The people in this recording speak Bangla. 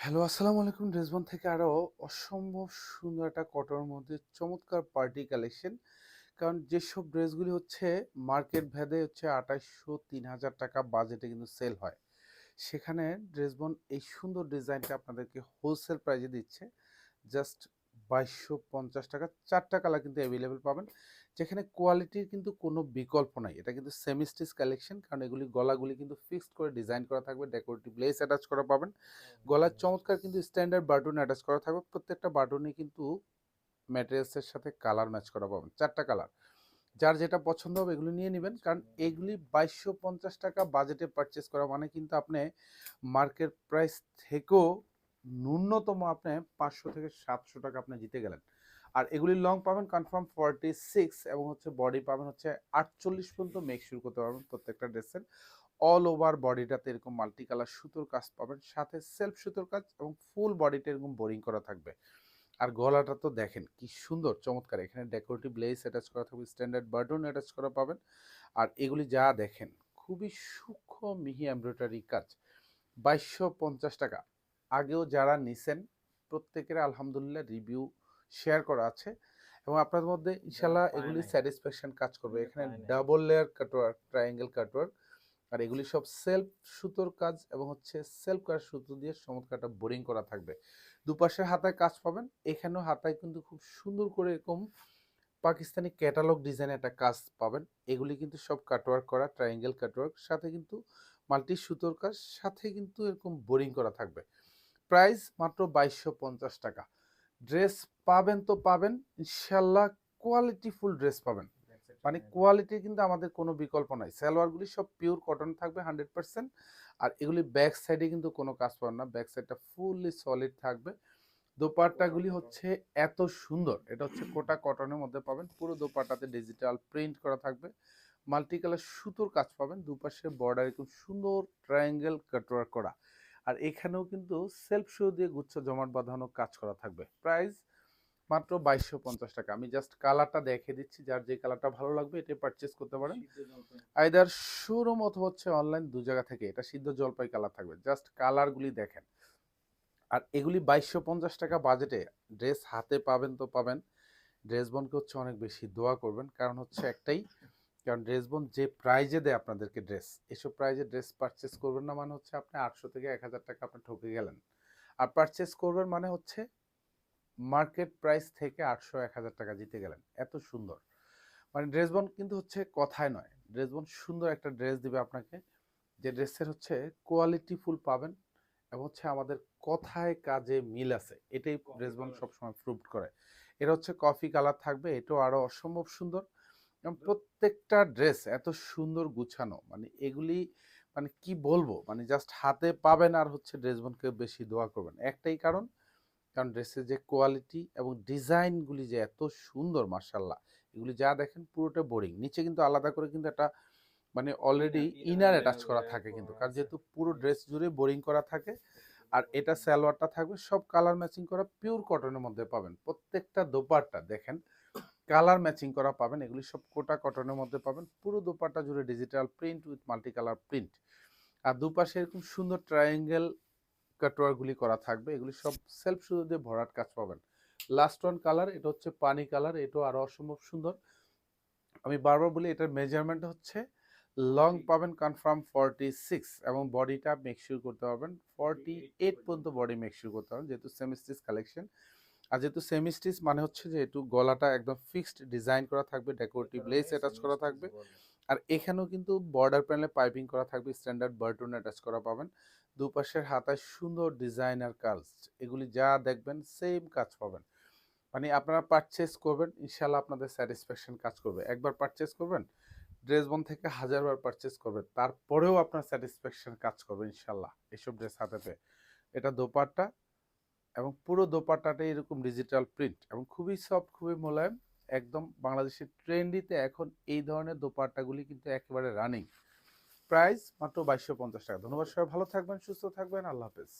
হ্যালো, আসসালামু আলাইকুম। ড্রেসবন থেকে আরও অসম্ভব সুন্দর একটা কটনের মধ্যে চমৎকার পার্টি কালেকশন। কারণ যেসব ড্রেসগুলি হচ্ছে মার্কেট ভেদে হচ্ছে আঠাইশশো তিন হাজার টাকা বাজেটে কিন্তু সেল হয়। সেখানে ড্রেসবন এই সুন্দর ডিজাইনটা আপনাদেরকে হোলসেল প্রাইজে দিচ্ছে। জাস্ট বাইশশো পঞ্চাশ টাকা। চারটা কালার কিন্তু অ্যাভেলেবেল পাবেন। যেখানে কোয়ালিটির কিন্তু কোনো বিকল্প নাই। এটা কিন্তু সেমি স্টিচ কালেকশন কারণ এগুলি গলাগুলি কিন্তু ফিক্সড করে ডিজাইন করা থাকবে ডেকোরেটিভ লেস অ্যাটাচ করা পাবেন। গলার চমৎকার কিন্তু স্ট্যান্ডার্ড বাটন অ্যাটাচ করা থাকবে। প্রত্যেকটা বাটনে কিন্তু ম্যাটেরিয়ালসের সাথে কালার ম্যাচ করা পাবেন চারটা কালার যার যেটা পছন্দ হবে এগুলো নিয়ে নেবেন কারণ এগুলি বাইশশো পঞ্চাশ টাকা বাজেটে পারচেস করা মানে কিন্তু আপনি মার্কেট প্রাইস থেকেও ন্যূনতম আপনি পাঁচশো থেকে সাতশো টাকা আপনি জিতে গেলেন। আর এগুলি লং পাবেন কনফার্ম ফর্টি সিক্স এবং হচ্ছে বডি পাবেন হচ্ছে আটচল্লিশ পর্যন্ত মেক শুরু করতে পারবেন প্রত্যেকটা ড্রেসের অল ওভার বডিটাতে এরকম মাল্টি কালার সুতোর কাজ পাবেন, সাথে সেলফ সুতোর কাজ এবং ফুল বডিটা এরকম বোরিং করা থাকবে। আর গলাটা তো দেখেন কি সুন্দর, চমৎকার, এখানে ডেকোরেটিভ লেস অ্যাটাচ করা থাকবে স্ট্যান্ডার্ড বাটন অ্যাটাচ করা পাবেন। আর এগুলি যা দেখেন, খুবই সূক্ষ্ম মিহি এমব্রয়ডারি কাজ, বাইশশো পঞ্চাশ টাকা। আগেও যারা নিছেন, প্রত্যেকের আলহামদুলিল্লাহ রিভিউ শেয়ার করা আছে এবং আপনাদের মধ্যে ইনশাল্লাহ এগুলি স্যাটিসফ্যাকশন কাজ করবে। এখানে double layer cutwork triangle cutwork আর এগুলি সব সেলফ সুতোর কাজ এবং হচ্ছে সেলফ কাজ সুতো দিয়ে চমৎকারটা বোরিং করা থাকবে। দুপাশের হাতায় কাজ পাবেন এখানেও হাতায় কিন্তু খুব সুন্দর করে এরকম পাকিস্তানি ক্যাটালগ ডিজাইনের একটা কাজ পাবেন। এগুলি কিন্তু সব কাটওয়ার্ক করা ট্রায়াঙ্গেল কাটওয়ার্ক সাথে কিন্তু মাল্টি সুতোর কাজ সাথে কিন্তু এরকম বোরিং করা থাকবে। প্রাইস মাত্র বাইশশো পঞ্চাশ টাকা। ড্রেস পাবেন তো পাবেন ইনশাল্লাহ কোয়ালিটিফুল ড্রেস পাবেন। মানে কোয়ালিটি কিন্তু আমাদের কোনো বিকল্প নাই। সালোয়ারগুলি সব পিওর কটন থাকবে হান্ড্রেড পার্সেন্ট আর এগুলি ব্যাক সাইডে কিন্তু কোনো কাজ পাবেন না। ব্যাক সাইডটা ফুললি সলিড থাকবে। দোপাট্টাগুলি হচ্ছে এত সুন্দর, এটা হচ্ছে কোটা কটনের মধ্যে পাবেন। পুরো দোপাট্টাতে ডিজিটাল প্রিন্ট করা থাকবে। মাল্টি কালার সুতোর কাজ পাবেন। দুপাশে বর্ডার এরকম সুন্দর ট্রায়াঙ্গেল কাটওয়ার্ক করা। আর এখানেও কিন্তু সেলফ শো দিয়ে গুচ্ছ জমাট বাঁধানো কাজ করা থাকবে। প্রাইস মাত্র বাইশশো পঞ্চাশ টাকা। আমি জাস্ট কালারটা দেখে দিচ্ছি যার যে কালারটা ভালো লাগবে এটা পারচেস করতে পারেন। আইদার শোরুম অথবা হচ্ছে অনলাইন দু জায়গা থেকে এটা সিদ্ধ জলপাই কালার থাকবে। জাস্ট কালারগুলি দেখেন। আর এগুলি বাইশশো পঞ্চাশ টাকা বাজেটে ড্রেস হাতে পাবেন তো পাবেন। ড্রেস বনকে হচ্ছে অনেক বেশি দোয়া করবেন। কারণ হচ্ছে একটাই কারণ ড্রেস বোন যে প্রাইজে দেয় আপনাদেরকে ড্রেস এসব প্রাইজে ড্রেস পারচেস করবেন না মানে হচ্ছে আপনি আটশো থেকে এক হাজার টাকা আপনি ঠকে গেলেন। আর পারচেস করবেন মানে হচ্ছে মার্কেট প্রাইস থেকে আটশো এক হাজার টাকা জিতে গেলেন। এত সুন্দর। মানে ড্রেস বোন কিন্তু হচ্ছে কথায় নয়। ড্রেস বোন সুন্দর একটা ড্রেস দিবে আপনাকে যে ড্রেসের হচ্ছে কোয়ালিটি ফুল পাবেন এবং হচ্ছে আমাদের কথায় কাজে মিল আছে। এটাই ড্রেস বোন সবসময় প্রুভ করে। এটা হচ্ছে কফি কালার থাকবে এটাও আরও অসম্ভব সুন্দর। এবং প্রত্যেকটা ড্রেস এত সুন্দর গুছানো মানে এগুলি মানে কি বলব? মানে জাস্ট হাতে পাবেন আর হচ্ছে ড্রেস বোনকে বেশি দোয়া করবেন একটাই কারণ কারণ ড্রেসের যে কোয়ালিটি এবং ডিজাইনগুলি যে এত সুন্দর মার্শাল্লাহ এগুলি যা দেখেন পুরোটা বোরিং নিচে কিন্তু আলাদা করে কিন্তু একটা মানে অলরেডি ইনার অ্যাটাচ করা থাকে কিন্তু। কারণ যেহেতু পুরো ড্রেস জুড়ে বোরিং করা থাকে আর এটা সালোয়ারটা থাকবে সব কালার ম্যাচিং করা পিওর কটনের মধ্যে পাবেন। প্রত্যেকটা দোপারটা দেখেন কালার ম্যাচিং করা পাবেন। এগুলি সব কোটা কটনের মধ্যে পাবেন। পুরো দোপাট্টা জুড়ে digital print with multi colour print আর দুপাশে এরকম সুন্দর ট্রায়াঙ্গেল কাটোয়ারগুলি করা থাকবে। এগুলি সব সেলফ শুধু দিয়ে ভরাট কাজ পাবেন। লাস্ট ওয়ান কালার এটা হচ্ছে পানি কালার এটাও আরও অসম্ভব সুন্দর। আমি বারবার বলি এটার মেজারমেন্ট হচ্ছে লং পাবেন কনফার্ম ফর্টি সিক্স এবং বডিটা মেকশিওর করতে পারবেন। ফর্টি এইট পর্যন্ত বডি মেকশিওর করতে পারবেন যেহেতু সেমিস্টিস কালেকশন আর যেহেতু সেমিস্টিস মানে হচ্ছে যে একটু গলাটা একদম ফিক্সড ডিজাইন করা থাকবে ডেকোরেটিভ লেস অ্যাটাচ করা থাকবে। আর এখানেও কিন্তু বর্ডার প্যানেলে পাইপিং করা থাকবে স্ট্যান্ডার্ড বাটন অ্যাটাচ করা পাবেন। দুপাশের হাতায় সুন্দর ডিজাইনার কাজ এগুলি যা দেখবেন সেম কাজ পাবেন। মানে আপনারা পারচেস করবেন ইনশাল্লাহ আপনাদের স্যাটিসফ্যাকশন কাজ করবে। একবার পারচেস করবেন ড্রেস বন থেকে হাজারবার পারচেস করবেন তারপরেও আপনার স্যাটিসফ্যাকশন কাজ করবে ইনশাল্লাহ এসব ড্রেস হাতে পেয়ে এটা দোপাট্টা এবং পুরো দোপাট্টাটা এরকম ডিজিটাল প্রিন্ট এবং খুবই সফট খুবই মোলায়েম, একদম বাংলাদেশের ট্রেন্ডিতে এখন এই ধরনের দোপাট্টাগুলি কিন্তু একেবারে রানিং প্রাইস মাত্র বাইশশো পঞ্চাশ টাকা। ধন্যবাদ সবাই, ভালো থাকবেন, সুস্থ থাকবেন, আল্লাহ হাফেজ।